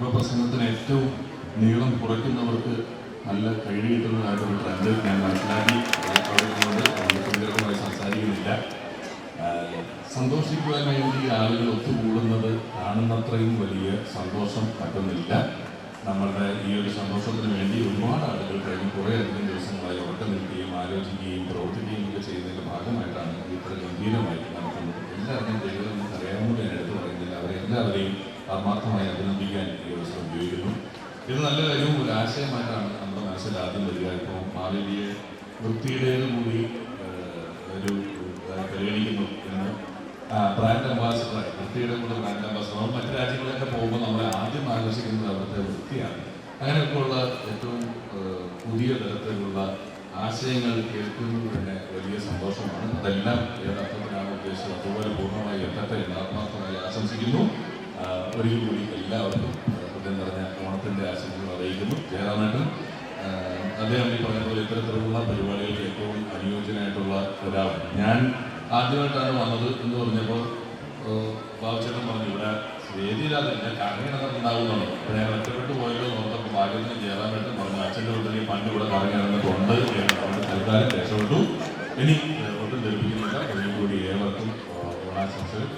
ഇപ്പോൾ പ്രസംഗത്തിന് ഏറ്റവും നീളം കുറയ്ക്കുന്നവർക്ക് നല്ല കഴിവ് കിട്ടുന്നതായിട്ടൊരു ട്രെൻഡ് ഞാൻ മനസ്സിലാക്കി. ദീർഘമായി സംസാരിക്കുന്നില്ല. സന്തോഷിക്കുവാൻ വേണ്ടി ആളുകൾ ഒത്തുകൂടുന്നത് കാണുന്നത്രയും വലിയ സന്തോഷം പറ്റുന്നില്ല. നമ്മളുടെ ഈ ഒരു സന്തോഷത്തിന് വേണ്ടി ഒരുപാട് ആളുകൾ കഴിഞ്ഞ കുറേ അധികം ദിവസങ്ങളായി ഉറക്കം നിൽക്കുകയും ആലോചിക്കുകയും പ്രവർത്തിക്കുകയും ഒക്കെ ചെയ്യുന്നതിന്റെ ഭാഗമായിട്ടാണ് ഇത് ഇത്ര ഗംഭീരമായി നടക്കുന്നത്. എല്ലാവരുടെയും ദൈവം എടുത്തു പറയുന്നില്ല. അവരെ എല്ലാവരെയും ആത്മാർത്ഥമായി ഉപയോഗിക്കുന്നു ഇത് നല്ല ഒരു ആശയമായിട്ടാണ് നമ്മുടെ മനസ്സിൽ ആദ്യം വരിക. ഇപ്പോൾ മാലിന്യ വൃത്തിയുടേത് കൂടി ഒരു പരിഗണിക്കുന്നു എന്ന് ബ്രാൻഡ് അംബാസിഡർ വൃത്തിയുടെ കൂടെ ബ്രാൻഡ് അംബാസിഡർ നമ്മൾ മറ്റു രാജ്യങ്ങളിലൊക്കെ പോകുമ്പോൾ നമ്മളെ ആദ്യം ആകർഷിക്കുന്നത് അവിടുത്തെ വൃത്തിയാണ്. അങ്ങനെയൊക്കെയുള്ള ഏറ്റവും ഏഹ്, പുതിയ തരത്തിലുള്ള ആശയങ്ങൾ കേൾക്കുന്നത് തന്നെ വലിയ സന്തോഷമാണ്. അതെല്ലാം ഏതർത്ഥത്തിലാണ് ഉദ്ദേശിച്ചത്. അതുപോലെ പൂർണമായി എത്തട്ടെ എന്ന് ആത്മാർത്ഥമായി ആശംസിക്കുന്നു. ഒരിക്കൽ കൂടി എല്ലാവർക്കും അറിയിക്കുന്നു ജയറാമേട്ടൻ അദ്ദേഹം ഈ പറഞ്ഞ പോലെ ഇത്തരത്തിലുള്ള പരിപാടികൾക്ക് ഏറ്റവും അനുയോജ്യനായിട്ടുള്ള ഒരാളാണ് ഞാൻ ആദ്യമായിട്ടാണ് വന്നത് എന്ന് പറഞ്ഞപ്പോൾ ബാബുചേട്ടൻ പറഞ്ഞു ഇവിടെ വേദിയിലാതില്ല കറങ്ങിയിടത്ത് നടന്നുണ്ടാവുന്നുണ്ട് അപ്പോൾ ഞാൻ ഒറ്റപ്പെട്ട് പോയല്ലോ നോർത്തപ്പോൾ ഭാഗ്യത്തിന് ജയറാമേട്ടൻ പറഞ്ഞു അച്ഛന്റെ വീട്ടിൽ പണ്ട് ഇവിടെ കറങ്ങിയിടന്നിട്ടുണ്ട് പറഞ്ഞ് തൽക്കാലം രക്ഷപ്പെട്ടു. ഇനി ഒട്ടും ധരിപ്പിക്കുന്നില്ല. ഒരിക്കൽ കൂടി ഏവർക്കും ഓണാശംസകൾ.